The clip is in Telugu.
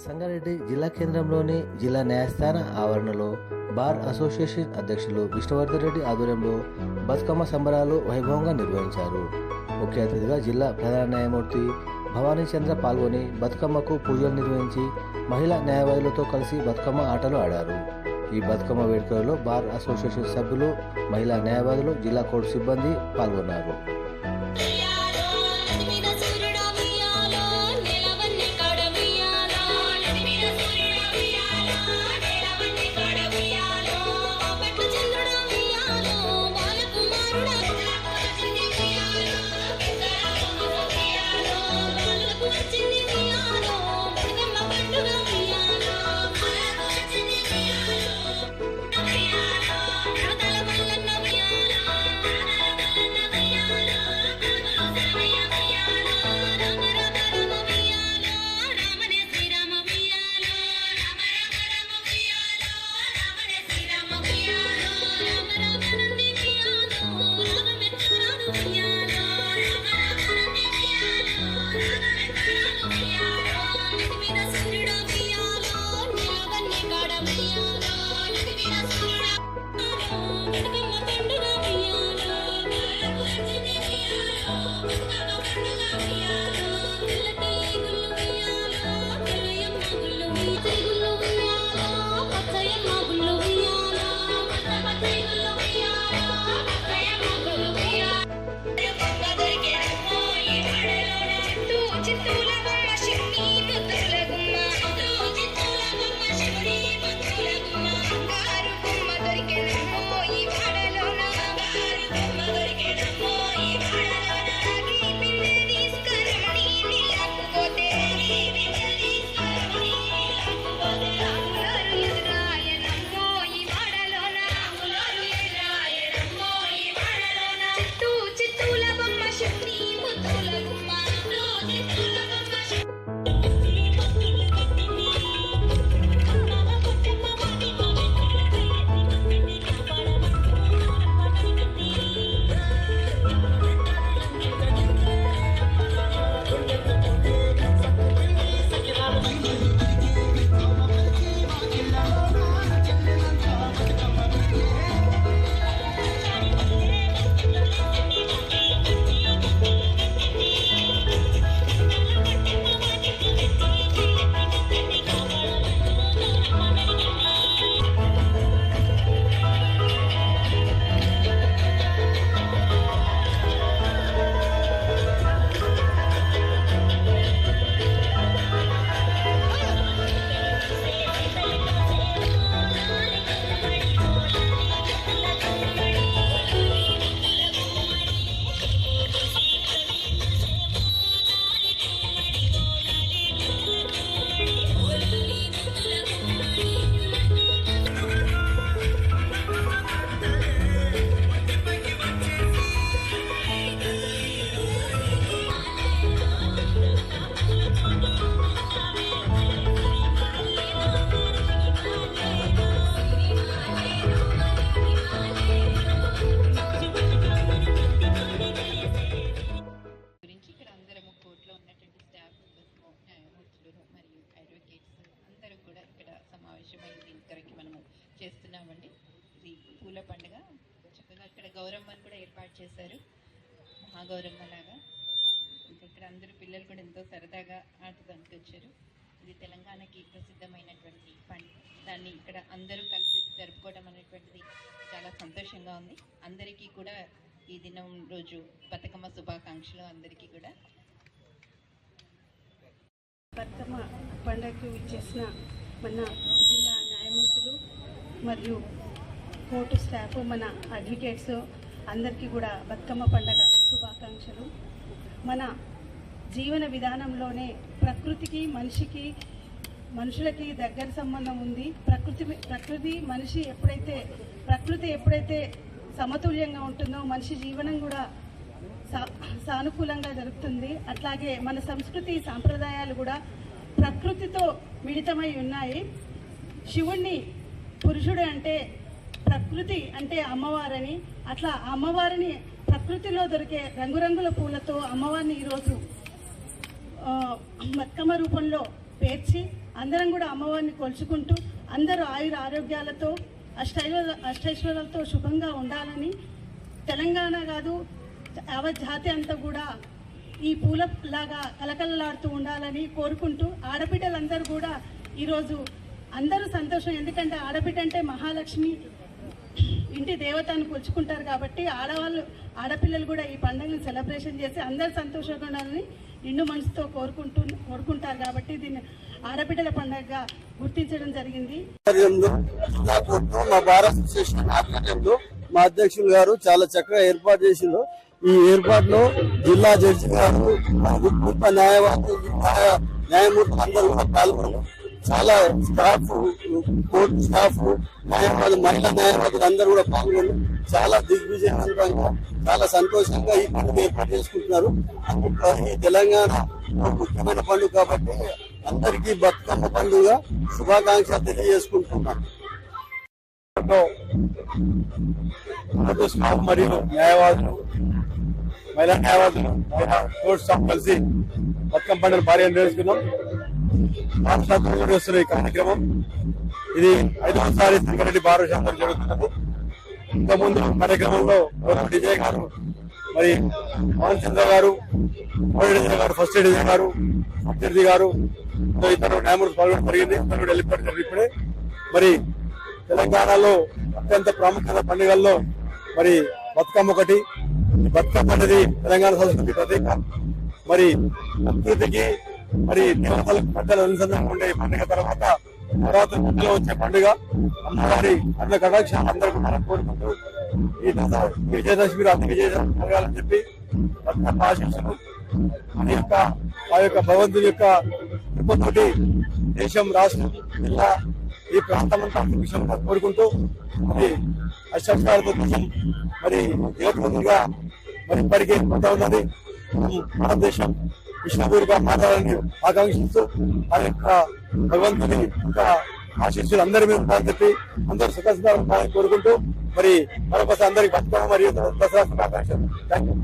సంగారెడ్డి జిల్లా కేంద్రంలోని జిల్లా న్యాయస్థాన ఆవరణలో బార్ అసోసియేషన్ అధ్యక్షులు విష్ణువర్ధన్ రెడ్డి ఆధ్వర్యంలో బతుకమ్మ సంబరాలు వైభవంగా నిర్వహించారు. ముఖ్య అతిథిగా జిల్లా ప్రధాన న్యాయమూర్తి భవానీ చంద్ర పాల్గొని బతుకమ్మకు పూజలు నిర్వహించి మహిళా న్యాయవాదులతో కలిసి బతుకమ్మ ఆటలు ఆడారు. ఈ బతుకమ్మ వేడుకలలో బార్ అసోసియేషన్ సభ్యులు మహిళా న్యాయవాదులు జిల్లా కోర్టు సిబ్బంది పాల్గొన్నారు. Thank you. సమావేశమై దీని మనము చేస్తున్నామండి. ఇది పూల పండుగ. చక్కగా ఇక్కడ గౌరమ్మని కూడా ఏర్పాటు చేశారు. మహాగౌరమ్మ లాగా. ఇంకా ఇక్కడ అందరూ పిల్లలు కూడా ఎంతో సరదాగా ఆటదానికి వచ్చారు. ఇది తెలంగాణకి ప్రసిద్ధమైనటువంటి పండుగ. దాన్ని ఇక్కడ అందరూ కలిసి జరుపుకోవడం అనేటువంటిది చాలా సంతోషంగా ఉంది. అందరికీ కూడా ఈ దినం రోజు బతుకమ్మ శుభాకాంక్షలు అందరికీ కూడా. బతుకమ్మ పండుగకు ఇచ్చేసిన మన న్యాయమూర్తులు మరియు కోర్టు స్టాఫ్ మన అడ్వకేట్స్ అందరికీ కూడా బతుకమ్మ పండగ శుభాకాంక్షలు. మన జీవన విధానంలోనే ప్రకృతికి మనిషికి మనుషులకి దగ్గర సంబంధం ఉంది. ప్రకృతి ప్రకృతి మనిషి ఎప్పుడైతే ప్రకృతి ఎప్పుడైతే సమతుల్యంగా ఉంటుందో మనిషి జీవనం కూడా సా- సానుకూలంగా జరుగుతుంది. అట్లాగే మన సంస్కృతి సాంప్రదాయాలు కూడా ప్రకృతితో మిళితమై ఉన్నాయి. శివుణ్ణి పురుషుడు అంటే ప్రకృతి అంటే అమ్మవారని. అట్లా అమ్మవారిని ప్రకృతిలో దొరికే రంగురంగుల పూలతో అమ్మవారిని ఈరోజు బతుకమ్మ రూపంలో పేర్చి అందరం కూడా అమ్మవారిని కొలుచుకుంటూ అందరూ ఆయుర ఆరోగ్యాలతో అష్టైవ అష్టైశ్వర్యాలతో శుభంగా ఉండాలని. తెలంగాణ కాదు యావత్ జాతి అంతా కూడా ఈ పూల లాగా కలకలలాడుతూ ఉండాలని కోరుకుంటూ ఆడబిడ్డలందరూ కూడా ఈరోజు అందరూ సంతోషం. ఎందుకంటే ఆడబిడ్డ అంటే మహాలక్ష్మి. ఇంటి దేవతను పుచ్చుకుంటారు కాబట్టి ఆడవాళ్ళు ఆడపిల్లలు కూడా ఈ పండుగను సెలబ్రేషన్ చేసి అందరు సంతోషంగా ఉండాలని నిండు మనసుతో కోరుకుంటూ కోరుకుంటారు కాబట్టి దీన్ని ఆడబిడ్డల పండుగగా గుర్తించడం జరిగింది. మా భారత మా అధ్యక్షులు గారు చాలా చక్కగా ఏర్పాటు చేసిండ్రు. ఈ ఏర్పాటులో జిల్లా జడ్జి గారు ఉప న్యాయవాది న్యాయమూర్తులు అందరూ పాల్గొన్నారు. చాలా స్టాఫ్ కోర్టు స్టాఫ్ న్యాయవాదులు మహిళా న్యాయవాదులు అందరూ కూడా పాల్గొన్నారు చాలా దిగ్విజయవంతంగా చాలా సంతోషంగా ఈ పండుగ ఏర్పాటు చేసుకుంటున్నారు. ఈ తెలంగాణ ముఖ్యమైన పండుగ కాబట్టి అందరికీ బతుకమ్మ పండుగ శుభాకాంక్షలు తెలియజేసుకుంటున్నాను. స్టాఫ్ మరియు న్యాయవాదులు మహిళా న్యాయవాదులు కోర్టు స్టాఫ్ కలిసి బతుకమ్మ పండుగ భారీ నిర్వహిస్తున్నాం రాష్ట్ర చేస్తున్న ఈ కార్యక్రమం ఇది ఐదవసారి సంగారెడ్డి బారు శాతం జరుగుతున్నది. ఇంతకుముందు కార్యక్రమంలో విజయ్ గారు మరి పవన్ చంద్ర గారు గారు ఫస్ట్ డిజైన్ గారు అభ్యర్థి గారు ఇంకా ఇతర న్యాయమూర్తి పాల్గొనడం జరిగింది. ఇతరుడు కూడా వెళ్ళిపోవడం జరిగింది ఇప్పుడే. మరి తెలంగాణలో అత్యంత ప్రాముఖ్యత పండుగల్లో మరి బతుకమ్మ ఒకటి. బతుకమ్మ అనేది తెలంగాణ సంస్కృతి ప్రతీక. మరి అభివృద్ధికి మరి దేవతలకు పెద్దల అనుసంధానం ఉండే పండుగ తర్వాత తర్వాత మధ్యలో వచ్చే పండుగ అమ్మవారి అన్న కటాక్షాలు అందరికీ మనం కోరుకుంటూ ఈ దసరా విజయదశమి రాత్రి విజయదశమి జరగాలని చెప్పి ఆశించను. మన యొక్క ఆ యొక్క భగవంతుని యొక్క కృపతోటి దేశం రాష్ట్రం జిల్లా ఈ ప్రాంతం అంతా విషయం కోరుకుంటూ మరి అష్టకాలతో దేశం మరి యువకులుగా మరి ఇప్పటికే కొంత ఉన్నది భారతదేశం విష్ణుపూర్గా మాట్లాడాలని ఆకాంక్షిస్తూ ఆ యొక్క భగవంతుని ఇంకా ఆశీస్సులు అందరి మీద ఉంటారని చెప్పి అందరూ సుఖ కోరుకుంటూ మరి మరొకసారి అందరికి బతుకమ్మ మరియు దసరా శుభాకాంక్షలు. Thank you